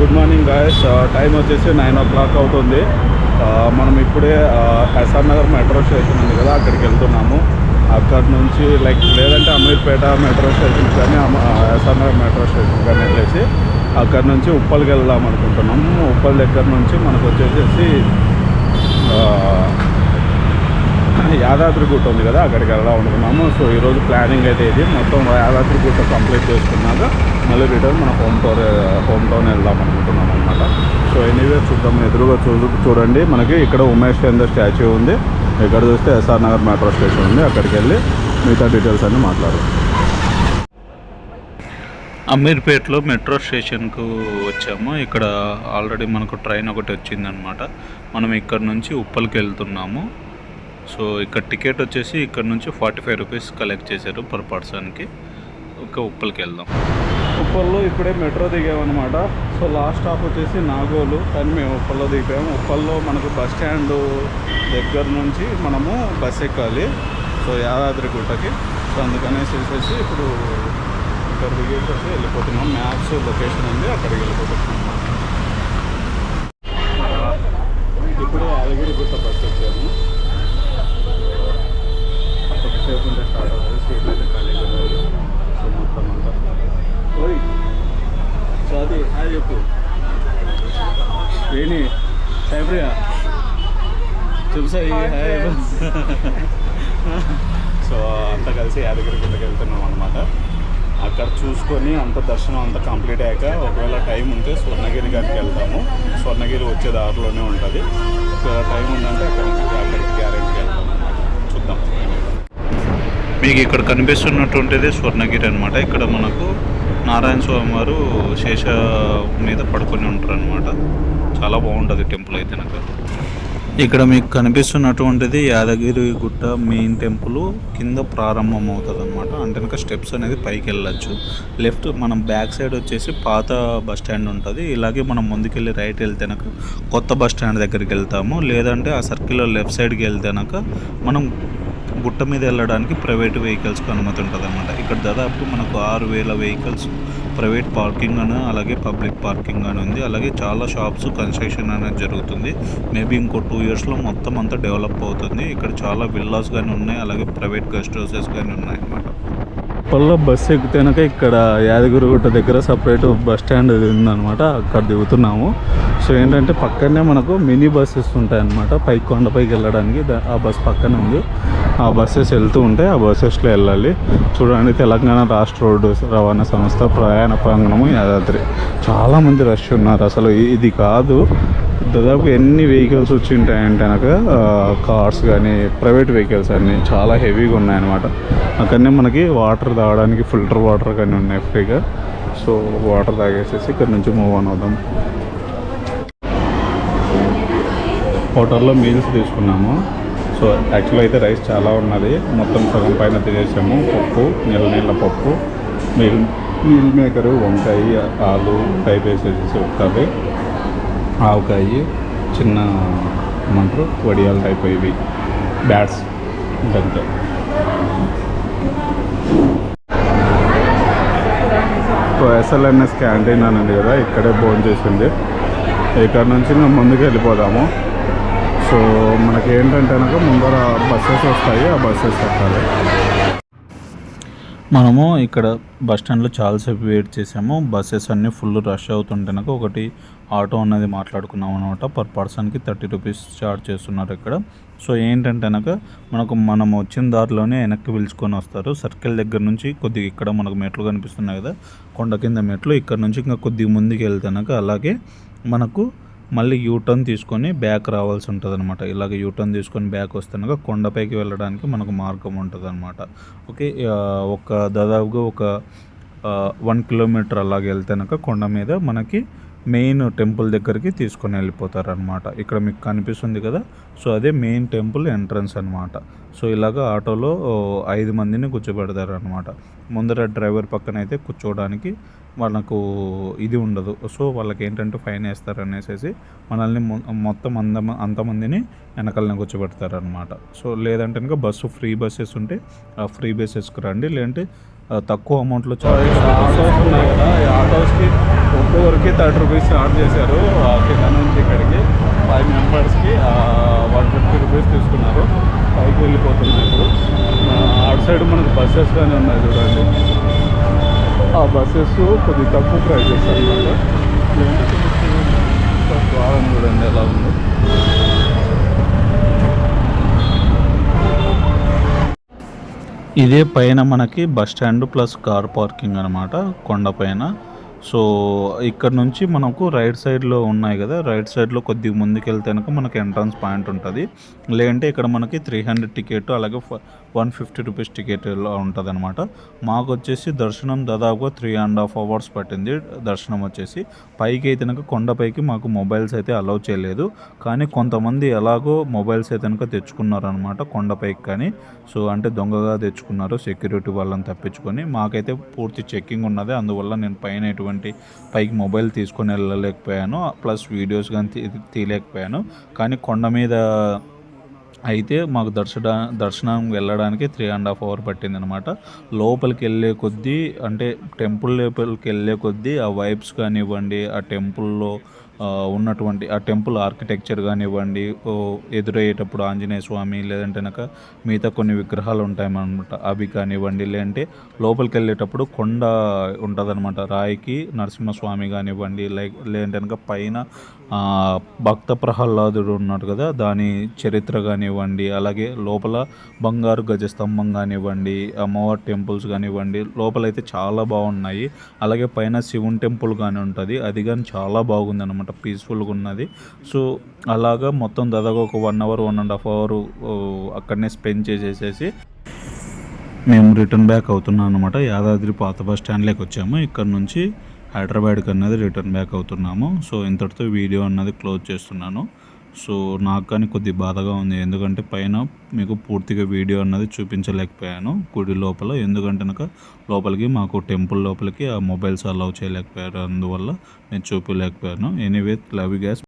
Good morning guys time వచ్చేసి nine o'clock అవుతుంది మనం ఇప్పుడే ఎస్ఆర్ నగర్ మెట్రో స్టేషన్ ఉంది కదా అక్కడికి వెళ్తున్నాము. అక్కడ నుంచి లైక్ లేదంటే అమీర్పేట మెట్రో స్టేషన్ కానీ ఎస్ఆర్ నగర్ మెట్రో స్టేషన్ కానీ వెళ్ళేసి అక్కడ నుంచి ఉప్పల్కి వెళ్దాం అనుకుంటున్నాము. ఉప్పల్ దగ్గర నుంచి మనకు వచ్చేసేసి యాదాద్రి గుట్ట ఉంది కదా అక్కడికి వెళ్దాం అనుకున్నాము. సో ఈరోజు ప్లానింగ్ అయితే ఇది. మొత్తం యాదాద్రి గుట్ట కంప్లీట్ చేసుకున్నాక మళ్ళీ రిటర్న్ మన హోమ్ టౌన్ హోమ్ టౌన్ వెళ్దాం అనుకుంటున్నాం అనమాట సో ఎనీవే చూద్దాం. ఎదురుగా చూ చూడండి. మనకి ఇక్కడ ఉమేష్ చంద్ర స్టాచ్యూ ఉంది. ఇక్కడ చూస్తే ఎస్ఆర్ నగర్ మెట్రో స్టేషన్ ఉంది. అక్కడికి వెళ్ళి మిగతా డీటెయిల్స్ అన్నీ మాట్లాడు అమీర్పేట్లో మెట్రో స్టేషన్కు వచ్చాము. ఇక్కడ ఆల్రెడీ మనకు ట్రైన్ ఒకటి వచ్చిందనమాట మనం ఇక్కడ నుంచి ఉప్పల్కి వెళ్తున్నాము. సో ఇక్కడ టికెట్ వచ్చేసి ఇక్కడ నుంచి ఫార్టీ ఫైవ్ రూపీస్ కలెక్ట్ చేశారు పర్ పర్సన్కి ఒక ఉప్పల్కి వెళ్దాం. ఉప్పల్లో ఇప్పుడే మెట్రో దిగామన్నమాట. సో లాస్ట్ స్టాప్ వచ్చేసి నాగోలు. కానీ మేము ఉప్పల్లో దిగాము. ఉప్పల్లో మనకు బస్ స్టాండ్ దగ్గర నుంచి మనము బస్ ఎక్కాలి. సో యాదాద్రి గుట్టకి సో అందుకనేసి వచ్చేసి ఇప్పుడు ఇక్కడ దిగేసి వెళ్ళిపోతున్నాం. మ్యాప్స్ లొకేషన్ ఉంది అక్కడికి వెళ్ళిపోతున్నాం. ఇప్పుడు యాదగిరి గుట్ట బస్ వచ్చాము కొద్దిసేపు ఉంటే స్టార్ట్ అవుతుంది సీట్లు అయితే ఖాళీగా ఉన్నాయి సో మొత్తం అంతా ఓయ్ సో అది హాయ్ చెప్పు వేణి సైప్రియా హాయ్ సో అంతా కలిసి యాదగిరి గుట్టకి వెళ్తున్నాం అనమాట అక్కడ చూసుకొని అంత దర్శనం అంతా కంప్లీట్ అయ్యాక ఒకవేళ టైం ఉంటే స్వర్ణగిరి గారికి వెళ్తాము. స్వర్ణగిరి వచ్చే దారిలోనే ఉంటుంది. ఒకవేళ టైం ఉందంటే అక్కడ అక్కడికి గ్యారెంటీకి వెళ్తాం చూద్దాం. మీకు ఇక్కడ కనిపిస్తున్నటువంటిది స్వర్ణగిరి అనమాట ఇక్కడ మనకు నారాయణ స్వామి వారు శేష మీద పడుకొని ఉంటారు అనమాట చాలా బాగుంటుంది టెంపుల్ అయితే నాకు. ఇక్కడ మీకు కనిపిస్తున్నటువంటిది యాదగిరి గుట్ట మెయిన్ టెంపుల్ కింద ప్రారంభం అవుతుంది అనమాట అంటే కనుక స్టెప్స్ అనేది పైకి వెళ్ళచ్చు. లెఫ్ట్ మనం బ్యాక్ సైడ్ వచ్చేసి పాత బస్ స్టాండ్ ఉంటుంది. ఇలాగే మనం ముందుకెళ్ళి రైట్ వెళ్తేనక కొత్త బస్ స్టాండ్ దగ్గరికి వెళ్తాము. లేదంటే ఆ సర్కిల్లో లెఫ్ట్ సైడ్కి వెళ్తేనక మనం గుట్ట మీద వెళ్ళడానికి ప్రైవేట్ వెహికల్స్కి అనుమతి ఉంటుంది అనమాట ఇక్కడ దాదాపు మనకు ఆరు వేల వెహికల్స్ ప్రైవేట్ పార్కింగ్ అని అలాగే పబ్లిక్ పార్కింగ్ అని ఉంది. అలాగే చాలా షాప్స్ కన్స్ట్రక్షన్ అనేది జరుగుతుంది. మేబీ ఇంకో టూ ఇయర్స్లో మొత్తం అంతా డెవలప్ అవుతుంది. ఇక్కడ చాలా విల్లాస్ కానీ ఉన్నాయి అలాగే ప్రైవేట్ గెస్ట్ హౌసెస్ కానీ ఉన్నాయి అన్నమాట ఉప్పల్లో బస్సు ఎక్కితేనక ఇక్కడ యాదగిరిగుట్ట దగ్గర సపరేట్ బస్ స్టాండ్ ఉందన్నమాట. అక్కడ దిగుతున్నాము. సో ఏంటంటే పక్కనే మనకు మినీ బస్సెస్ ఉంటాయి అన్నమాట పైకి కొండపైకి వెళ్ళడానికి ఆ బస్ పక్కనే ఉంది. ఆ బస్సెస్ వెళ్తూ ఉంటాయి ఆ బస్సెస్లో వెళ్ళాలి. చూడండి తెలంగాణ రాష్ట్ర రోడ్డు రవాణా సంస్థ ప్రయాణ ప్రాంగణము యాదాద్రి. చాలామంది రష్ ఉన్నారు. అసలు ఇది కాదు. దాదాపు ఎన్ని వెహికల్స్ వచ్చి ఉంటాయంటే కనుక కార్స్ కానీ ప్రైవేట్ వెహికల్స్ అన్నీ చాలా హెవీగా ఉన్నాయన్నమాట. అక్కడనే మనకి వాటర్ తాగడానికి ఫిల్టర్ వాటర్ కానీ ఉన్నాయి ఫ్రీగా. సో వాటర్ తాగేసేసి ఇక్కడ నుంచి మూవ్ ఆన్ అవుదాం. హోటల్లో మీల్స్ తీసుకున్నాము. సో యాక్చువల్ అయితే రైస్ చాలా ఉన్నది. మొత్తం సగం పైన తినేసాము. పప్పు నీళ్ళ నీళ్ళ పప్పు మీల్ మీల్ మేకరు వంకాయ ఆలు టైప్ వేసేసి ఒక కర్రీ ఆవకాయ చిన్న ఏమంటారు వడియాలు టైప్ ఇవి. బ్యాట్స్ ఇంకంతే. సో ఎస్ఎల్ఎన్ఎస్ క్యాంటీన్ అనేది కదా ఇక్కడే భోజనం చేసింది ఇక్కడ నుంచి మేము ముందుకు వెళ్ళిపోదాము. సో మనకి ఏంటంటే కనుక ముందర బస్సెస్ వస్తాయి ఆ బస్సెస్ ఎక్కాలి మనము ఇక్కడ బస్ స్టాండ్లో చాలాసేపు వెయిట్ చేసాము. బస్సెస్ అన్నీ ఫుల్ రష్ అవుతుంటేనక ఒకటి ఆటో అనేది మాట్లాడుకున్నాం అనమాట. పర్ పర్సన్కి థర్టీ రూపీస్ చార్జ్ చేస్తున్నారు ఇక్కడ. సో ఏంటంటేనక మనకు మనం వచ్చిన దారిలోనే వెనక్కి పిలుచుకొని వస్తారు. సర్కిల్ దగ్గర నుంచి కొద్దిగా ఇక్కడ మనకు మెట్లు కనిపిస్తున్నాయి కదా కొండ కింద మెట్లు. ఇక్కడ నుంచి ఇంకా కొద్దిగా ముందుకు వెళ్తేనక అలాగే మనకు మళ్ళీ యూటర్న్ తీసుకొని బ్యాక్ రావాల్సి ఉంటుంది అనమాట ఇలాగ యూటర్న్ తీసుకొని బ్యాక్ వస్తున్నాక కొండపైకి వెళ్ళడానికి మనకు మార్గం ఉంటుంది అనమాట ఓకే ఒక దాదాపుగా ఒక వన్ కిలోమీటర్ అలాగ వెళ్తేనక కొండ మీద మనకి మెయిన్ టెంపుల్ దగ్గరికి తీసుకొని వెళ్ళిపోతారు అనమాట ఇక్కడ మీకు కనిపిస్తుంది కదా? సో అదే మెయిన్ టెంపుల్ ఎంట్రన్స్ అనమాట సో ఇలాగ ఆటోలో ఐదు మందిని కూర్చోబెడతారు అనమాట ముందర డ్రైవర్ పక్కన అయితే కూర్చోవడానికి వాళ్ళకు ఇది ఉండదు. సో వాళ్ళకి ఏంటంటే ఫైన్ వేస్తారు అనేసి మనల్ని మొత్తం అంద అంతమందిని వెనకాలనే కూర్చోబెడతారు అనమాట సో లేదంటే కనుక బస్సు ఫ్రీ బస్సెస్ ఉంటే ఆ ఫ్రీ బస్సెస్కి రండి. లేదంటే తక్కువ అమౌంట్లో ఆటోస్ ఉన్నాయి కదా. ఈ ఆటోస్కి ఒక్కో ఫ్లోర్కి థర్టీ రూపీస్ చార్జ్ చేశారు. కింద నుంచి ఇక్కడికి ఫైవ్ మెంబర్స్కి వన్ ఫిఫ్టీ రూపీస్ తీసుకున్నారు. పైకి వెళ్ళిపోతున్నాయి ఇప్పుడు. ఆ, అటు సైడ్ మనకు బస్సెస్ కానీ ఉన్నాయి చూడండి. ఆ బస్సెస్ కొద్ది తక్కువ ప్రైజెస్ అనమాట చూడండి ఎలా ఉందో. ఇదే పైన మనకి bus stand plus car parking అనమాట కొండపైన సో ఇక్కడ నుంచి మనకు రైట్ సైడ్లో ఉన్నాయి కదా రైట్ సైడ్లో కొద్దిగా ముందుకు వెళ్తే కనుక మనకి ఎంట్రన్స్ పాయింట్ ఉంటుంది. లేదంటే ఇక్కడ మనకి త్రీ హండ్రెడ్ టికెట్ అలాగే వన్ ఫిఫ్టీ రూపీస్ టికెట్ ఉంటుంది అనమాట మాకు వచ్చేసి దర్శనం దాదాపుగా త్రీ అండ్ హాఫ్ అవర్స్ పట్టింది దర్శనం వచ్చేసి. పైకి అయితే కనుక కొండపైకి మాకు మొబైల్స్ అయితే అలౌ చేయలేదు. కానీ కొంతమంది ఎలాగో మొబైల్స్ అయితే కనుక తెచ్చుకున్నారనమాట కొండపైకి కానీ. సో అంటే దొంగగా తెచ్చుకున్నారు సెక్యూరిటీ వాళ్ళని తప్పించుకొని. మాకైతే పూర్తి చెక్కింగ్ ఉన్నది. అందువల్ల నేను పైన ఎటువంటి పైకి మొబైల్ తీసుకొని వెళ్ళలేకపోయాను. ప్లస్ వీడియోస్ కానీ తీయలేకపోయాను. కానీ కొండ మీద అయితే మాకు దర్శన దర్శనం వెళ్ళడానికి త్రీ అండ్ హాఫ్ అవర్ పట్టింది అనమాట లోపలికి వెళ్ళే కొద్దీ అంటే టెంపుల్ లోపలికి వెళ్ళే కొద్దీ ఆ వైబ్స్ కానివ్వండి ఆ టెంపుల్లో ఉన్నటువంటి ఆ టెంపుల్ ఆర్కిటెక్చర్ కానివ్వండి ఎదురయ్యేటప్పుడు ఆంజనేయ స్వామి లేదంటే కనుక మిగతా కొన్ని విగ్రహాలు ఉంటాయన్నమాట. అవి కానివ్వండి లేదంటే లోపలికి వెళ్ళేటప్పుడు కొండ ఉంటుందన్నమాట. రాయికి నరసింహస్వామి కానివ్వండి లైక్ లేదంటే కనుక పైన భక్త ప్రహ్లాదుడు ఉన్నాడు కదా దాని చరిత్ర కానివ్వండి అలాగే లోపల బంగారు గజస్తంభం కానివ్వండి అమ్మవారి టెంపుల్స్ కానివ్వండి లోపలైతే చాలా బాగున్నాయి. అలాగే పైన శివుని టెంపుల్ కానీ ఉంటుంది. అది కానీ చాలా బాగుంది అనమాట పీస్ఫుల్గా ఉన్నది. సో అలాగా మొత్తం దాదాపు ఒక one hour one and half hour అక్కడనే స్పెండ్ చేసేసేసి మేము రిటర్న్ బ్యాక్ అవుతున్నాం అనమాట యాదాద్రి పాత బస్ స్టాండ్లోకి వచ్చాము. ఇక్కడ నుంచి హైదరాబాద్కి అన్నది రిటర్న్ బ్యాక్ అవుతున్నాము. సో ఇంతటితో వీడియో అన్నది క్లోజ్ చేస్తున్నాను. సో నాకు కానీ కొద్ది బాధగా ఉంది. ఎందుకంటే పైన మీకు పూర్తిగా వీడియో అన్నది చూపించలేకపోయాను గుడి లోపల. ఎందుకంటే కనుక లోపలికి మాకు టెంపుల్ లోపలికి ఆ మొబైల్స్ అలౌ చేయలేకపోయారు. అందువల్ల నేను చూపించలేకపోయాను ఎనీవే లవ్ గ్యాస్